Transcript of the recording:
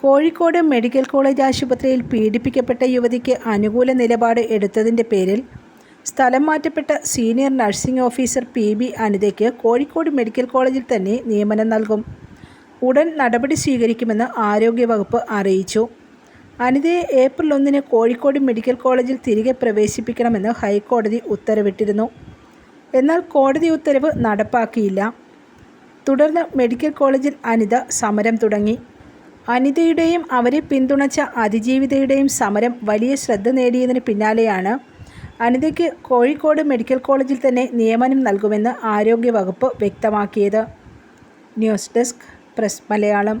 Kozhikode medical college ആശുപത്രിയിൽ പീഡിപ്പിക്കപ്പെട്ട യുവതിക്ക് അനുകൂല നിലപാട് എടുത്തതിന്റെ പേരിൽ സ്ഥലം മാറ്റപ്പെട്ട senior nursing officer P B അനിതയ്ക്ക് Kozhikode medical കോളേജിൽ തന്നെ നിയമനം നൽകും. ഉടൻ നടപടി സ്വീകരിക്കുമെന്ന് ആരോഗ്യവകുപ്പ് അറിയിച്ചു. അനിതയെ ഏപ്രിൽ ഒന്നിന് കോഴിക്കോട് മെഡിക്കൽ കോളേജിൽ തിരികെ പ്രവേശിപ്പിക്കണമെന്ന് ഹൈക്കോടതി ഉത്തരവിട്ടിരുന്നു. എന്നാൽ കോടതി ഉത്തരവ് നടപ്പാക്കിയില്ല. തുടർന്ന് മെഡിക്കൽ കോളേജിൽ അനിത സമരം തുടങ്ങി. അനിതയുടെയും അവരെ പിന്തുണച്ച അതിജീവിതയുടെയും സമരം വലിയ ശ്രദ്ധ നേടിയതിന് പിന്നാലെയാണ് അനിതയ്ക്ക് കോഴിക്കോട് മെഡിക്കൽ കോളേജിൽ തന്നെ നിയമനം നൽകുമെന്ന് ആരോഗ്യവകുപ്പ് വ്യക്തമാക്കിയത്. News desk press Malayalam.